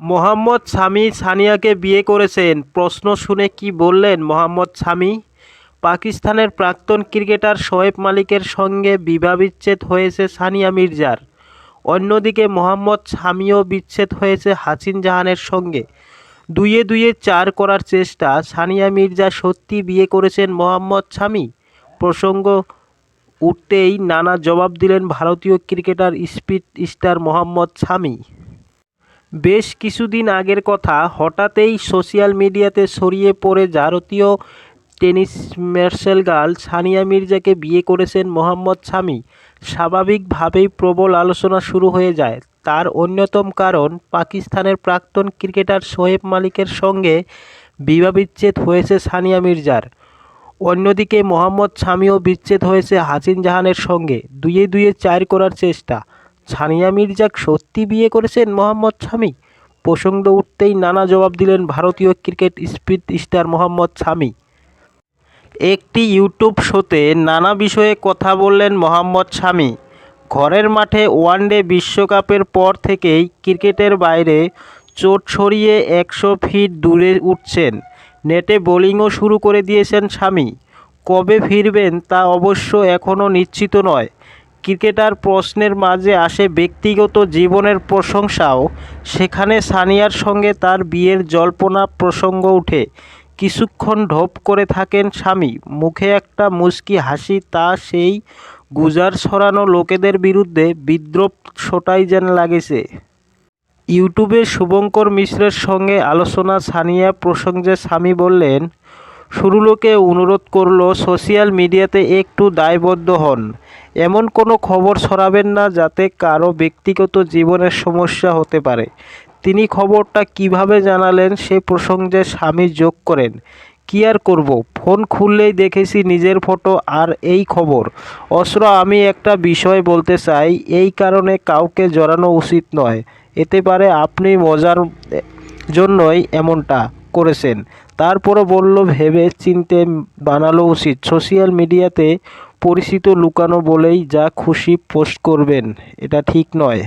মোহাম্মদ শামি সানিয়াকে বিয়ে করেছেন। প্রশ্ন শুনে কি বললেন মোহাম্মদ শামি? পাকিস্তানের প্রাক্তন ক্রিকেটার শোয়েব মালিকের সঙ্গে বিবাহবিচ্ছেদ হয়েছে সানিয়া মির্জার। অন্যদিকে মোহাম্মদ শামিও বিচ্ছেদ হয়েছে হাসিন জাহানের সঙ্গে। দুইয়ে দুইয়ে চার করার চেষ্টা সানিয়া মির্জা সত্যি বিয়ে করেছেন মোহাম্মদ শামি? প্রসঙ্গ উঠতেই নানা জবাব দিলেন ভারতীয় cricketer speed star Mohammad Shami. বেশ কিছুদিন আগের কথা হঠাৎই সোশ্যাল মিডিয়াতে ছড়িয়ে পড়ে ভারতীয় টেনিস মার্শাল গার্ল সানিয়া মির্জাকে বিয়ে করেছেন মোহাম্মদ শামি। স্বাভাবিকভাবেই প্রবল আলোচনা শুরু হয়ে যায়। তার অন্যতম কারণ, পাকিস্তানের প্রাক্তন ক্রিকেটার শোয়েব মালিকের সঙ্গে বিবাহবিচ্ছেদ হয়েছে সানিয়া মির্জার। অন্যদিকে মোহাম্মদ শামিও বিচ্ছেদ হয়েছে হাসিন জাহানের সঙ্গে। দুইয়ে দুইয়ে চার করার চেষ্টা। সানিয়া মির্জা সত্যি বিয়ে করেছেন মোহাম্মদ শামি? প্রসঙ্গ উঠতেই নানা জবাব দিলেন ভারতীয় cricket speed star Mohammad Shami. একটি ইউটিউব শোতে নানা বিষয়ে কথা বললেন মোহাম্মদ শামি। ঘরের মাঠে ওয়ানডে বিশ্বকাপের পর থেকেই ক্রিকেটের বাইরে চোট সরিয়ে একশো ফিট দূরে উঠছেন। নেটে বোলিংও শুরু করে দিয়েছেন স্বামী কবে ফিরবেন তা অবশ্য এখনও নিশ্চিত নয়। ক্রিকেটার প্রশ্নের মাঝে আসে ব্যক্তিগত জীবনের প্রশংসাও। সেখানে সানিয়ার সঙ্গে তার বিয়ের জল্পনা প্রসঙ্গ ওঠে কিছুক্ষণ ঢোপ করে থাকেন স্বামী। মুখে একটা মুচকি হাসি, তা সেই গুজার ছড়ানো লোকেদের বিরুদ্ধে বিদ্রোপ শোটাই যেন লাগেছে। ইউটিউবে শুভঙ্কর মিশ্রের সঙ্গে আলোচনা সানিয়া প্রসঙ্গে স্বামী বললেন শুরুলোকে অনুরোধ করল, সোশ্যাল মিডিয়াতে একটু দায়বদ্ধ হন। এমন কোনো খবর ছড়াবেন না যাতে কারও ব্যক্তিগত জীবনের সমস্যা হতে পারে। তিনি খবরটা কীভাবে জানালেন সে প্রসঙ্গে স্বামী যোগ করেন। কী আর করব? ফোন খুললেই দেখেছি নিজের ফটো আর এই খবর। অস্ত্র আমি একটা বিষয় বলতে চাই, এই কারণে কাউকে জড়ানো উচিত নয়। এতে পারে আপনি মজার জন্যই এমনটা করেছেন। তারপরও বলল, ভেবে চিনতে বানালো উচিত। সোশ্যাল মিডিয়াতে পরিচিত লুকানো বলেই যা খুশি পোস্ট করবেন, এটা ঠিক নয়।